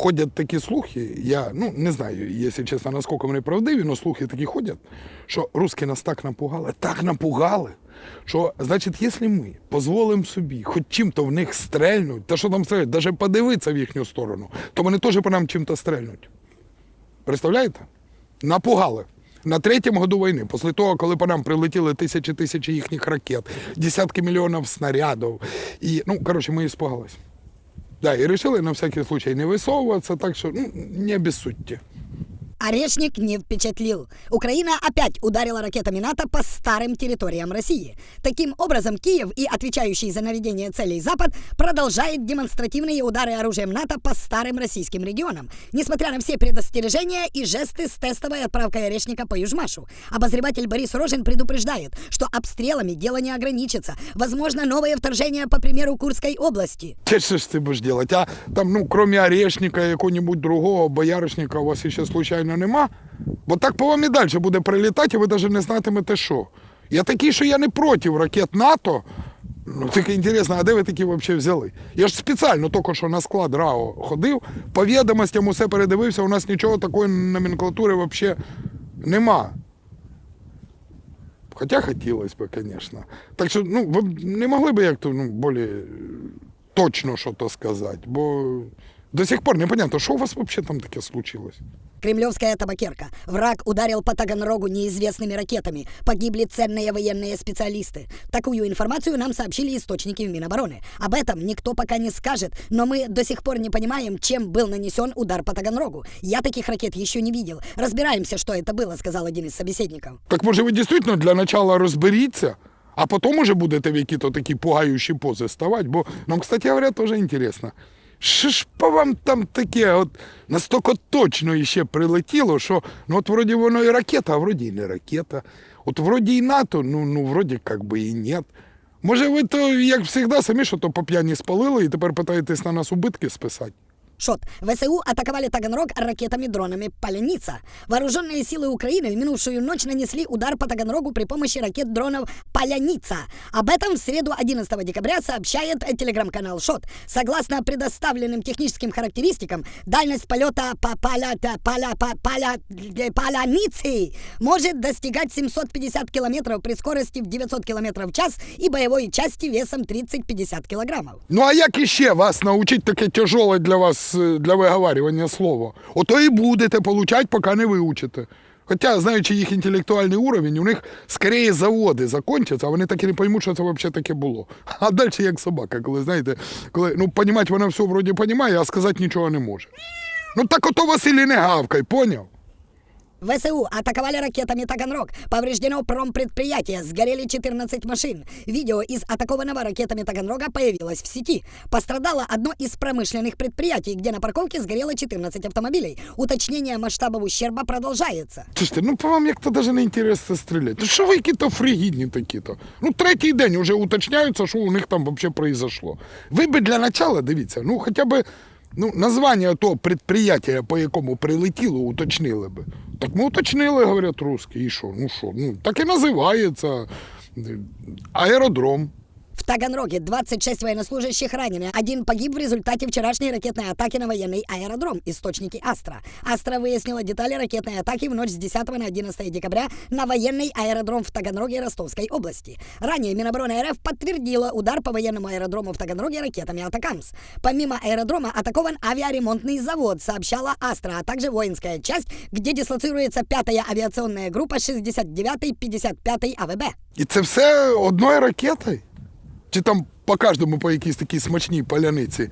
ходять такі слухи, я ну не знаю, якщо чесно, наскільки вони правдиві, але слухи такі ходять, що русські нас так напугали, так напугали. Що, значить, якщо ми дозволимо собі хоч чим-то в них стрельнуть, та що там стрелять, навіть подивитися в їхню сторону, то вони теж по нам чим-то стрельнуть. Представляєте? Напугали. На третьому году війни, після того, коли по нам прилетіли тисячі тисячі їхніх ракет, десятки мільйонів снарядів. І, ну, коротше, ми іспугались. Да, і вирішили на всякий случай не висовуватися, так що ну, не обессудьте. Орешник не впечатлил. Украина опять ударила ракетами НАТО по старым территориям России. Таким образом, Киев и отвечающий за наведение целей Запад продолжает демонстративные удары оружием НАТО по старым российским регионам, несмотря на все предостережения и жесты с тестовой отправкой Орешника по Южмашу. Обозреватель Борис Рожин предупреждает, что обстрелами дело не ограничится. Возможно, новое вторжение, по примеру Курской области. Що ж ти будеш робити? А там, ну, крім орешника, якого-нибудь другого, бояришника у вас ще случайно нема? Бо так по вам і далі буде прилітати, і ви навіть не знатимете, що. Я такий, що я не проти ракет НАТО. Ну, тільки інтересно, а де ви такі взагалі взяли? Я ж спеціально тільки що на склад РАО ходив, по відомостям усе передивився, у нас нічого такої номенклатури взагалі нема. Хоча хотілося б, звісно. Так що, ну, ви не могли б як-то ну, більш точно щось сказати, бо до сих пор непонятно, що у вас взагалі там таке случилось. Кремлевская табакерка. Враг ударил по Таганрогу неизвестными ракетами. Погибли ценные военные специалисты. Такую информацию нам сообщили источники в Минобороны. Об этом никто пока не скажет, но мы до сих пор не понимаем, чем был нанесен удар по Таганрогу. Я таких ракет еще не видел. Разбираемся, что это было, сказал один из собеседников. Так може ви дійсно для начала розберіться, а потім уже будете в які-то такі пугаючі пози ставати, бо нам, кстати говоря, теж інтересно. Що ж по вам там таке, от настільки точно іще прилетіло, що ну от вроді воно і ракета, а вроді і не ракета. От вроді і НАТО, ну, ну вроді як би і нет. Може, ви то, як завжди, самі що то по п'яні спалили і тепер питаєтесь на нас убитки списати? Шот. ВСУ атаковали Таганрог ракетами-дронами «Поляница». Вооруженные силы Украины в минувшую ночь нанесли удар по Таганрогу при помощи ракет-дронов «Поляница». Об этом в среду 11 декабря сообщает телеграм-канал «Шот». Согласно предоставленным техническим характеристикам, дальность полета по поля, поля, по- поля, э, «Поляницы» может достигать 750 километров при скорости в 900 километров в час и боевой части весом 30-50 килограммов. Ну а як іще вас навчить таке тяжеле для вас е, для виговарювання слово? Ото і будете получать, поки не вивчите. Хоча, знаючи їх інтелектуальний уровень, у них скоріше заводи закончаться, а вони так і не поймуть, що це взагалі таке було. А далі як собака, коли знаєте, коли ну понімати вона все вроді понімає, а сказати нічого не може. Ну так ото Василій не гавкай, поняв? ВСУ атаковали ракетами Таганрог. Повреждено промпредприятие, сгорели 14 машин. Видео из атакованного ракетами Таганрога появилось в сети. Пострадало одно из промышленных предприятий, где на парковке сгорело 14 автомобилей. Уточнение масштабов ущерба продолжается. Слушайте, ну по вам як-то навіть не інтересно стріляти. Ну що ви які-то фригідні такі-то? Ну третій день вже уточняються, що у них там взагалі произошло. Ви би для начала, дивіться, ну хоча б Ну, названня того предприятия, по якому прилетіло, уточнили би. Так ми уточнили, говорять русські, і що? Ну що? Ну так і називається аеродром. В Таганроге 26 военнослужащих ранены. Один погиб в результате вчерашней ракетной атаки на военный аэродром. Источники Астра. Астра выяснила детали ракетной атаки в ночь с 10 на 11 декабря на военный аэродром в Таганроге Ростовской области. Ранее Минобороны РФ подтвердила удар по военному аэродрому в Таганроге ракетами Атакамс. Помимо аэродрома атакован авиаремонтный завод, сообщала Астра, а также воинская часть, где дислоцируется 5-я авиационная группа 69-й 55-й АВБ. І це все одною ракетою? Чи там по кожному по якійсь такій смачній поляниці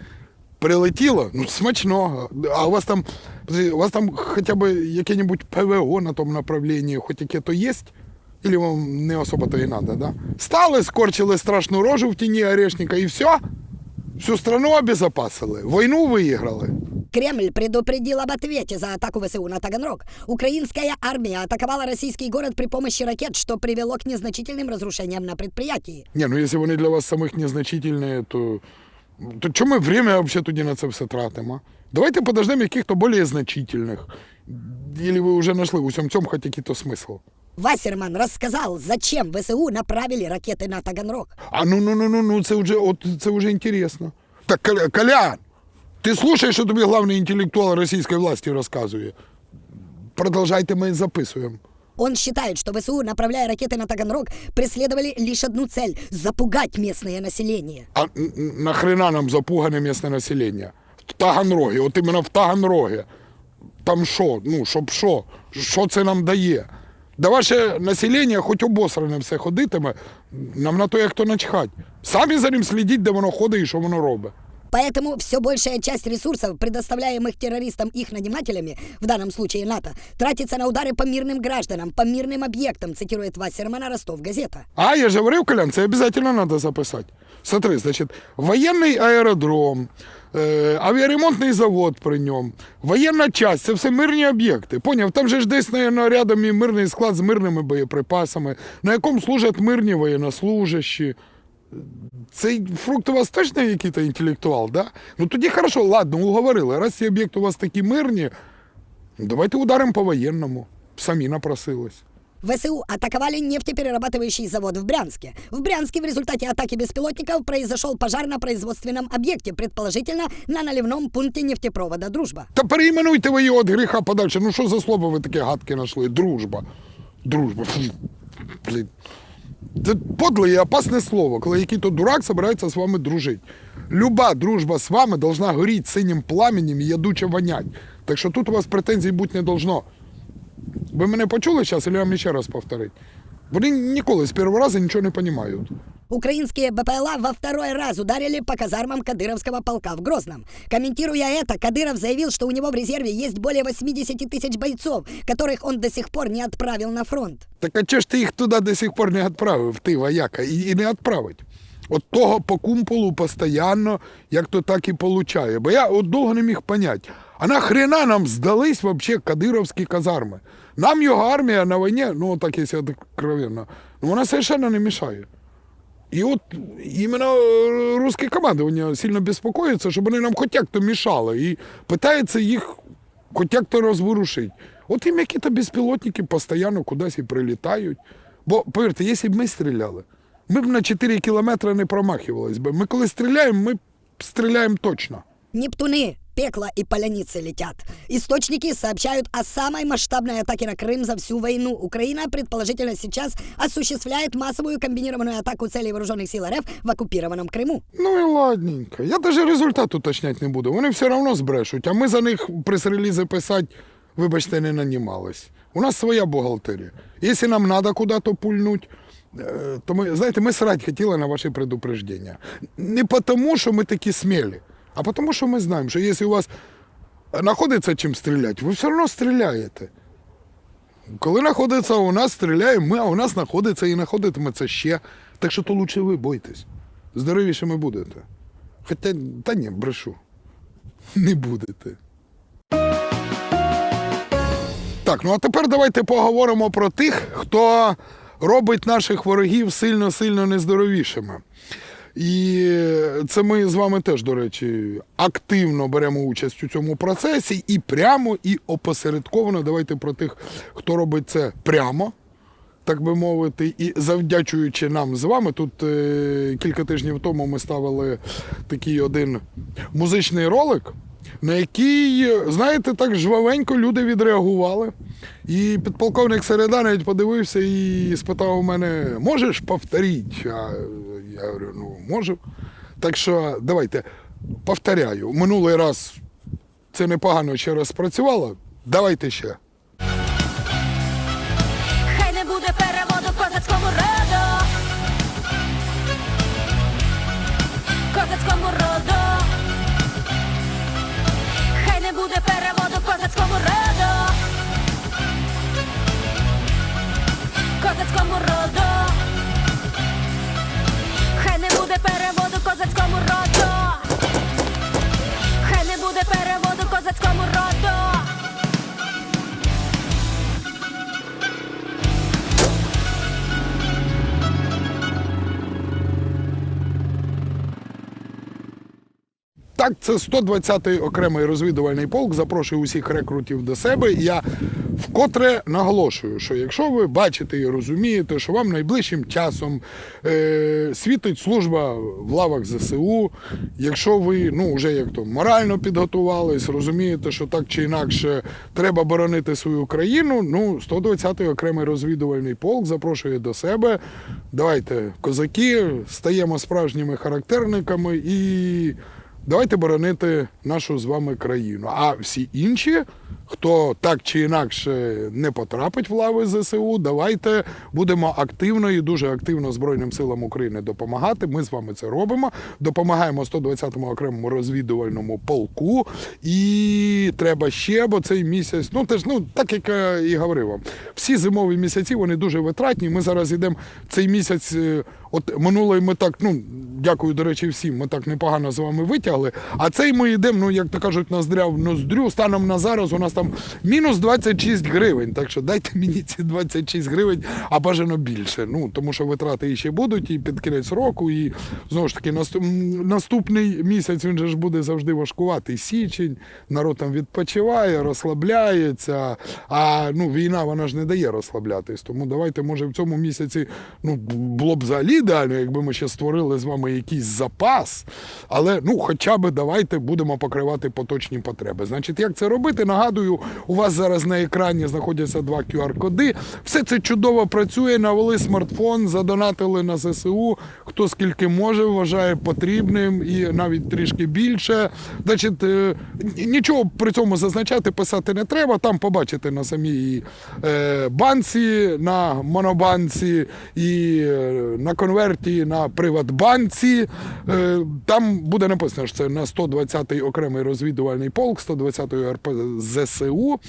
прилетіло? Ну, смачно. А у вас там, у вас там хоча б яке-небудь ПВО на тому направленні, хоч яке то є? Или вам не особо то і надо, да? Стали, скорчили страшну рожу в тіні орешника і все? Всю страну обезопасили, війну виіграли. Кремль предупредил об ответе за атаку ВСУ на Таганрог. Украинская армия атаковала российский город при помощи ракет, что привело к незначительным разрушениям на предприятии. Ні, ну якщо вони для вас самих незначительні, то, то чому ми время взагалі тоді на це все тратимо? а? Давайте подождемо яких-то більш значительних. Или ви вже знайшли в усьому цьому хоч якийсь смисл? Вассерман рассказал, зачем ВСУ направили ракеты на Таганрог. А ну ну ну ну ну це вже от це вже інтересно. Так Коля- Колян, Ти слушаєш, що тобі главний інтелектуал російської власті розказує. Продовжайте, ми записуємо. Он считает, что ВСУ, направляя ракеты на Таганрог, преследовали лишь одну цель – запугать местное население. А нахрена нам запугане місне населення? В Таганрогі, от іменно в Таганрогі. Там що? Ну, щоб що? Що це нам дає? Да ваше населення хоч обосране все ходитиме, нам на то як то начхать. Самі за ним слідіть, де воно ходить і що воно робить. Поэтому все большая часть ресурсов, предоставляемых террористам их нанимателями, в данном случае НАТО, тратится на удары по мирным гражданам, по мирным объектам, цитирует Вассермана Ростов газета. А, я же говорив, Колян, це обов'язково треба записати. Смотри, значить, воєнний аеродром, е, авіаремонтний завод при ньому, воєнна часть, це все мирні об'єкти. Поняв? Там же ж десь, наверное, рядом і мирний склад з мирними боєприпасами, на якому служать мирні воєннослужащі. Цей фрукт у вас точно якийсь інтелектуал, да? Ну тоді хорошо, ладно, уговорили. Раз ці об'єкти у вас такі мирні, давайте ударимо по воєнному. Самі напросились. ВСУ атаковали нефтеперерабатывающий завод в Брянске. В Брянске в результате атаки беспилотников произошел пожар на производственном объекте, предположительно на наливном пункте нефтепровода «Дружба». Та переіменуйте ви його від гріха подальше. Ну що за слово ви таке гадке знайшли? Дружба. Дружба. Блін. Це подле і опасне слово, коли який-то дурак збирається з вами дружити. Люба дружба з вами должна горіти синім пламенем і ядуче вонять. Так що тут у вас претензій бути не должно. Ви мене почули зараз, чи вам ще раз повторити? Вони ніколи з першого разу нічого не розуміють. Украинские БПЛА во второй раз ударили по казармам Кадыровского полка в Грозном. Комментируя это, Кадыров заявил, что у него в резерве есть более 80 тысяч бойцов, которых он до сих пор не отправил на фронт. Так а чого ж ти їх туди до сих пор не відправив, ти вояка, і, і не відправить? От того по кумполу постійно, як то так і получає. Бо я от довго не міг понять, а нахрена нам здались вообще кадировські казарми? Нам його армія на війні, ну так якщо откровенно, ну вона совершенно не мішає. І от іменно е, русське командування сильно безпокоїться, щоб вони нам хоч як-то мішали. І питається їх хоч як-то розворушити. От їм які-то безпілотники постійно кудись і прилітають. Бо, повірте, якщо б ми стріляли, ми б на 4 кілометри не промахувались би. Ми коли стріляємо, ми стріляємо точно. Нептуны, пекло и поляницы летят. Источники сообщают о самой масштабной атаке на Крым за всю войну. Украина, предположительно, сейчас осуществляет массовую комбинированную атаку целей вооруженных сил РФ в оккупированном Крыму. Ну і ладненько. Я навіть результат уточняти не буду. Вони все одно збрешуть, а ми за них прес-релізи писати, вибачте, не нанімались. У нас своя бухгалтерія. Якщо нам треба куди-то пульнуть, е, то ми, знаєте, ми срать хотіли на ваші предупреждення. Не тому, що ми такі смілі, а тому, що ми знаємо, що якщо у вас знаходиться чим стріляти, ви все одно стріляєте. Коли знаходиться у нас, стріляємо ми, а у нас знаходиться і знаходитиметься ще. Так що то лучше ви бойтесь. Здоровішими будете. Хоча, та ні, брешу. Не будете. Так, ну а тепер давайте поговоримо про тих, хто робить наших ворогів сильно-сильно нездоровішими. І це ми з вами теж, до речі, активно беремо участь у цьому процесі і прямо, і опосередковано. Давайте про тих, хто робить це прямо, так би мовити, і завдячуючи нам з вами, тут е, кілька тижнів тому ми ставили такий один музичний ролик, на який, знаєте, так жвавенько люди відреагували. І підполковник Середа навіть подивився і спитав у мене: можеш повторити? А я говорю, ну можу. Так що давайте повторяю. Минулий раз це непогано ще раз спрацювало. Давайте ще. Хай не буде переводу козацькому роду. Козацькому роду. Так, це 120-й окремий розвідувальний полк. Запрошую усіх рекрутів до себе. Я вкотре наголошую, що якщо ви бачите і розумієте, що вам найближчим часом е, світить служба в лавах ЗСУ, якщо ви ну вже як то морально підготувались, розумієте, що так чи інакше треба боронити свою країну. Ну, 120-й окремий розвідувальний полк запрошує до себе. Давайте, козаки, стаємо справжніми характерниками і давайте боронити нашу з вами країну. А всі інші, хто так чи інакше не потрапить в лави ЗСУ, давайте будемо активно і дуже активно Збройним силам України допомагати. Ми з вами це робимо. Допомагаємо 120-му окремому розвідувальному полку. І треба ще, бо цей місяць, ну теж, ну так як і говорив вам, всі зимові місяці вони дуже витратні. Ми зараз йдемо цей місяць. От минулий ми так, ну дякую, до речі, всім. Ми так непогано з вами витягли. А цей ми йдемо, ну як то кажуть, ноздря в ноздрю. Станом на зараз у нас там мінус 26 гривень. Так що дайте мені ці 26 гривень, а бажано більше. Ну тому що витрати ще будуть і під кінець року, і знову ж таки наступний місяць він же ж буде завжди важкуватий. Січень, народ там відпочиває, розслабляється. А ну війна вона ж не дає розслаблятись. Тому давайте, може, в цьому місяці ну було б взагалі ідеально, якби ми ще створили з вами якийсь запас. Але ну, хоча б давайте будемо покривати поточні потреби. Значить, як це робити? Нагадую, у вас зараз на екрані знаходяться два QR-коди. Все це чудово працює. Навели смартфон, задонатили на ЗСУ. Хто скільки може, вважає потрібним і навіть трішки більше. Значить, е, нічого при цьому зазначати, писати не треба. Там побачите на самій е, банці, на монобанці і е, на конверті на Приватбанці. Е, там буде написано, що це на 120-й окремий розвідувальний полк, 120-ї РП ЗСУ.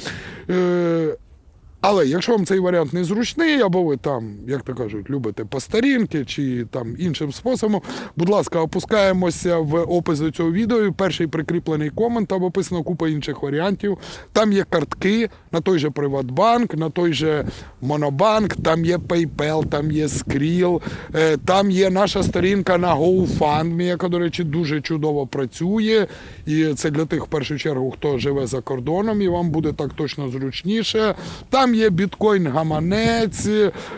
Але якщо вам цей варіант не зручний, або ви там, як то кажуть, любите по старінки чи там іншим способом, будь ласка, опускаємося в опис до цього відео. Перший прикріплений комент, там описано купа інших варіантів. Там є картки на той же Приватбанк, на той же Монобанк, там є PayPal, там є Skrill, е, там є наша сторінка на GoFundMe, яка, до речі, дуже чудово працює. І це для тих, в першу чергу, хто живе за кордоном, і вам буде так точно зручніше. Там є біткоін гаманець,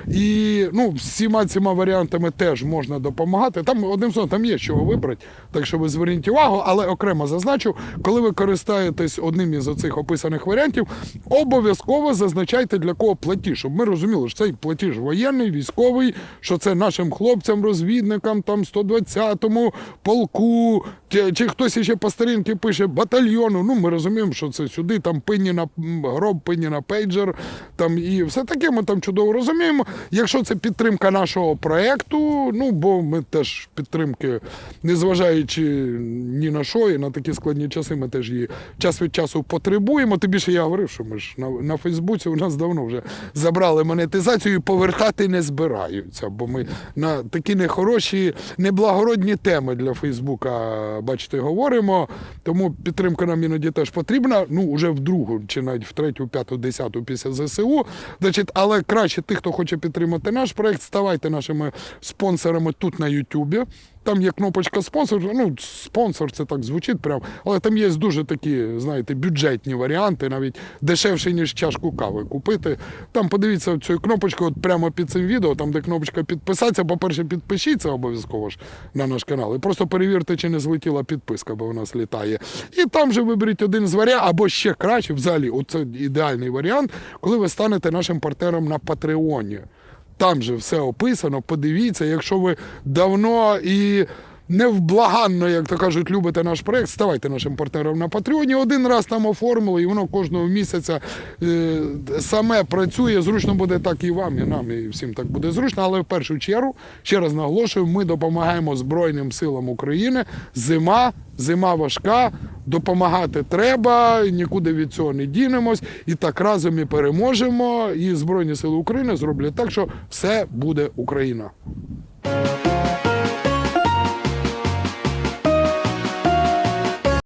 і ну, всіма цими варіантами теж можна допомагати. Там одним словом, там є чого вибрати. Так що ви зверніть увагу, але окремо зазначу, коли ви користаєтесь одним із оцих описаних варіантів, обов'язково зазначайте для кого платіж, щоб ми розуміли, що цей платіж воєнний, військовий, що це нашим хлопцям, розвідникам, там 120-му полку, чи, чи хтось ще по старінки пише батальйону. Ну, ми розуміємо, що це сюди, там пині на гроб, пині на пейджер, там і все таке ми там чудово розуміємо. Якщо це підтримка нашого проекту, ну бо ми теж підтримки, незважаючи ні на що, і на такі складні часи, ми теж її час від часу потребуємо. Тим більше я говорив, що ми ж на, на Фейсбуці у нас давно вже забрали монетизацію і повертати не збираються, бо ми на такі нехороші, неблагородні теми для Фейсбука, бачите, говоримо. Тому підтримка нам іноді теж потрібна. Ну, вже в другу, чи навіть в третю, п'яту, десяту після ЗСУ. Значить, але краще тих, хто хоче підтримати наш проект, ставайте нашими спонсорами тут на Ютубі. Там є кнопочка спонсор. Ну, спонсор це так звучить прям, але там є дуже такі, знаєте, бюджетні варіанти, навіть дешевше, ніж чашку кави купити. Там подивіться цю кнопочку от прямо під цим відео, там де кнопочка підписатися. По-перше, підпишіться обов'язково ж на наш канал. І просто перевірте, чи не злетіла підписка, бо вона літає. І там же виберіть один з варіантів, або ще краще, взагалі, оце ідеальний варіант, коли ви станете нашим партнером на Патреоні. Там же все описано. Подивіться, якщо ви давно і невблаганно, як то кажуть, любите наш проект, ставайте нашим партнером на Патреоні. Один раз там оформили, і воно кожного місяця е, саме працює. Зручно буде так і вам, і нам, і всім так буде зручно. Але в першу чергу, ще раз наголошую, ми допомагаємо Збройним силам України. Зима, зима важка, допомагати треба, нікуди від цього не дінемось. І так разом і переможемо. І Збройні сили України зроблять так, що все буде Україна.